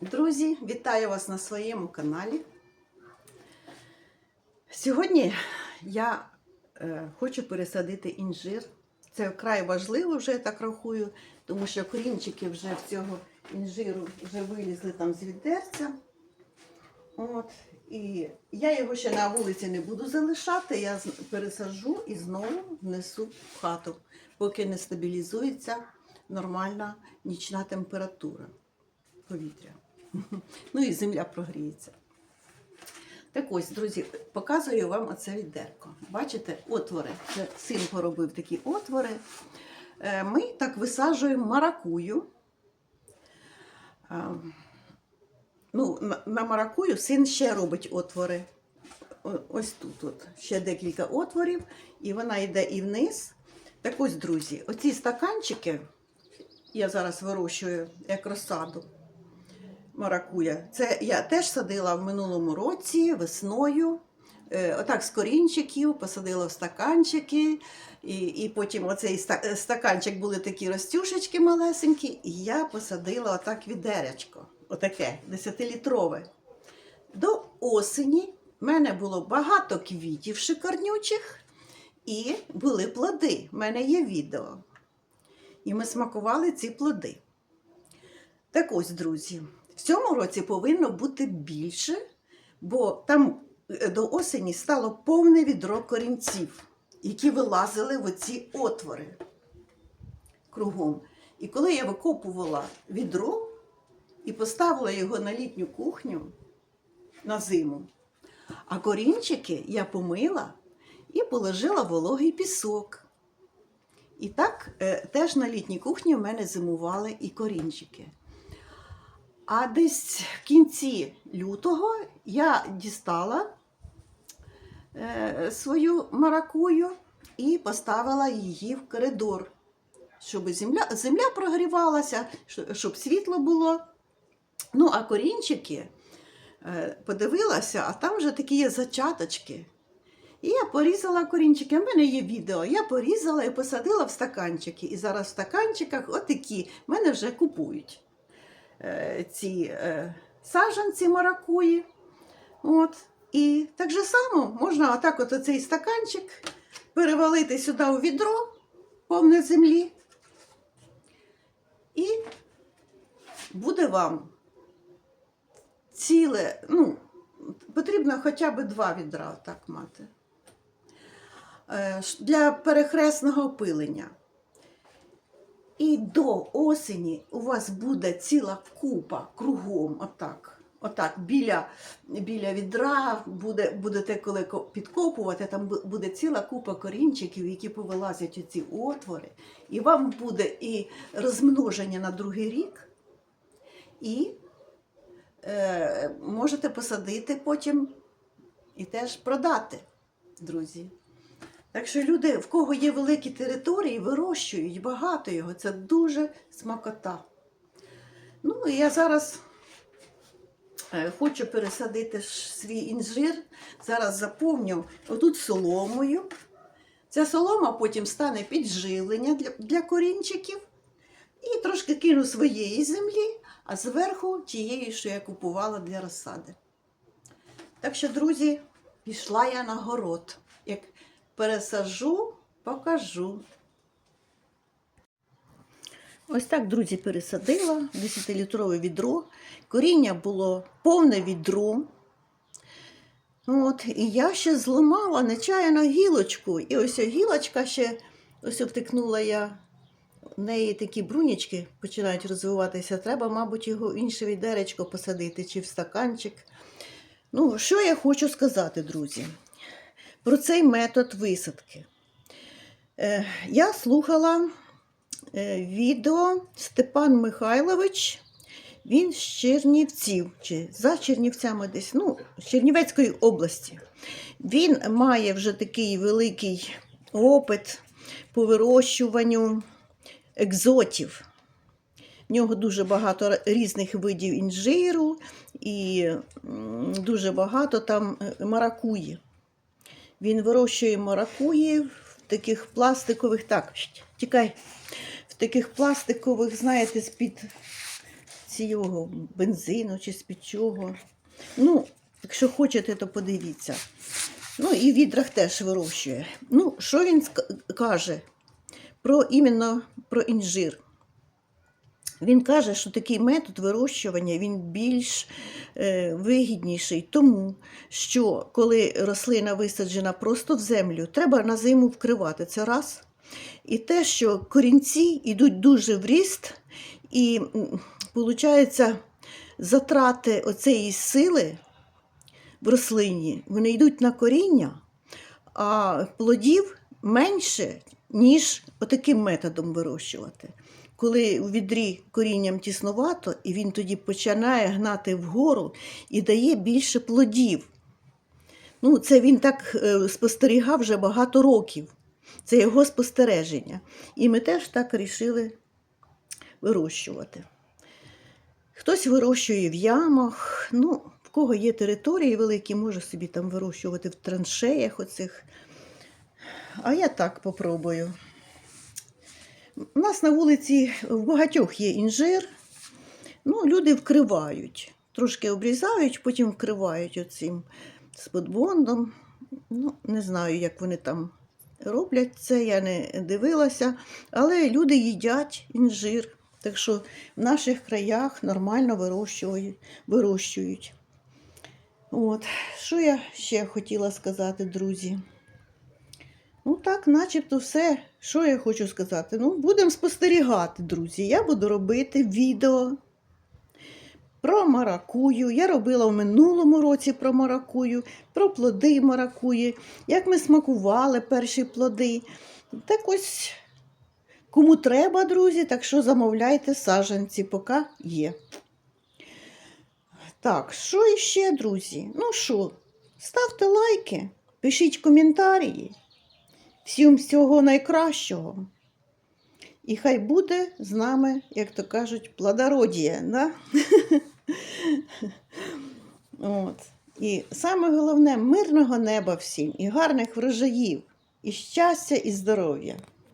Друзі, вітаю вас на своєму каналі. Сьогодні я е, хочу пересадити інжир. Це вкрай важливо, вже я так рахую, тому що корінчики вже в цього інжиру вже вилізли там з відерця. От. І я його ще на вулиці не буду залишати, я пересаджу і знову внесу в хату, поки не стабілізується нормальна нічна температура повітря. Ну і земля прогріється. Так ось, друзі, показую вам оце відерко. Бачите, отвори. Це син поробив такі отвори. Е, Ми так висаджуємо маракую. Е, Ну, на, маракую син ще робить отвори. Ось тут от ще декілька отворів, і вона йде і вниз. Так ось, друзі, оці стаканчики я зараз вирощую як розсаду маракуя. Це я теж садила в минулому році весною. Е, Отак з корінчиків посадила в стаканчики, і, і потім оцей е, стаканчик були такі розтюшечки малесенькі, і я посадила отак відеречко, отаке 10-літрове. До осені в мене було багато квітів шикарнючих, і були плоди. У мене є відео. І ми смакували ці плоди. Так ось, друзі, в цьому році повинно бути більше, бо там е, до осені стало повне відро корінців, які вилазили в оці отвори кругом. І коли я викопувала відро і поставила його на літню кухню на зиму, а корінчики я помила і положила вологий пісок. І так е, теж на літній кухні в мене зимували і корінчики. А десь в кінці лютого я дістала е, свою маракую і поставила її в коридор, щоб земля, земля прогрівалася, щоб світло було. Ну, а корінчики е, подивилася, а там вже такі є зачаточки. І я порізала корінчики. У мене є відео. Я порізала і посадила в стаканчики. І зараз в стаканчиках отакі. Мене вже купують ці е, саджанці маракуї. От. І так же само можна отак от оцей стаканчик перевалити сюди у відро повне землі. І буде вам ціле, ну, потрібно хоча б два відра так мати. Е, Для перехресного опилення. І до осені у вас буде ціла купа кругом, отак. Отак, біля, біля відра буде, будете коли ко- підкопувати, там буде ціла купа корінчиків, які повилазять у ці отвори. І вам буде і розмноження на другий рік, і е, можете посадити потім і теж продати, друзі. Так що люди, в кого є великі території, вирощують багато його. Це дуже смакота. Ну, і я зараз е, хочу пересадити свій інжир. Зараз заповню отут соломою. Ця солома потім стане підживлення для, для корінчиків. І трошки кину своєї землі, а зверху тієї, що я купувала для розсади. Так що, друзі, пішла я на город. Пересажу, покажу. Ось так, друзі, пересадила 10-літрове відро. Коріння було повне відро. От, і я ще зламала нечаянно гілочку. І ось гілочка ще ось втикнула я. В неї такі брунічки починають розвиватися. Треба, мабуть, його інше відеречко посадити чи в стаканчик. Ну, що я хочу сказати, друзі, про цей метод висадки. Е, я слухала е, відео Степан Михайлович. Він з Чернівців, чи за Чернівцями десь, ну, з Чернівецької області. Він має вже такий великий опит по вирощуванню екзотів. В нього дуже багато різних видів інжиру і дуже багато там е, маракуї. Він вирощує маракуї в таких пластикових, так, тікай, в таких пластикових, знаєте, з-під цього бензину чи з-під чого. Ну, якщо хочете, то подивіться. Ну, і в відрах теж вирощує. Ну, що він каже про іменно про інжир? Він каже, що такий метод вирощування він більш е, вигідніший, тому що коли рослина висаджена просто в землю, треба на зиму вкривати це раз. І те, що корінці йдуть дуже в ріст, і виходить, затрати оцеї сили в рослині, вони йдуть на коріння, а плодів менше, ніж отаким методом вирощувати. Коли у відрі корінням тіснувато, і він тоді починає гнати вгору і дає більше плодів. Ну, це він так е, спостерігав вже багато років. Це його спостереження. І ми теж так вирішили вирощувати. Хтось вирощує в ямах, ну, в кого є території великі, може собі там вирощувати в траншеях оцих. А я так попробую. У нас на вулиці в багатьох є інжир. Ну, люди вкривають. Трошки обрізають, потім вкривають оцим сподбондом. Ну, не знаю, як вони там роблять це, я не дивилася. Але люди їдять інжир. Так що в наших краях нормально вирощують. вирощують. От. Що я ще хотіла сказати, друзі? Ну так, начебто все. Що я хочу сказати? Ну, будемо спостерігати, друзі. Я буду робити відео про маракую. Я робила в минулому році про маракую, про плоди маракуї, як ми смакували перші плоди. Так ось, кому треба, друзі, так що замовляйте саджанці, поки є. Так, що іще, друзі? Ну що, ставте лайки, пишіть коментарі. Всім всього найкращого. І хай буде з нами, як то кажуть, плодородія. Да? От. І саме головне мирного неба всім, і гарних врожаїв, і щастя, і здоров'я.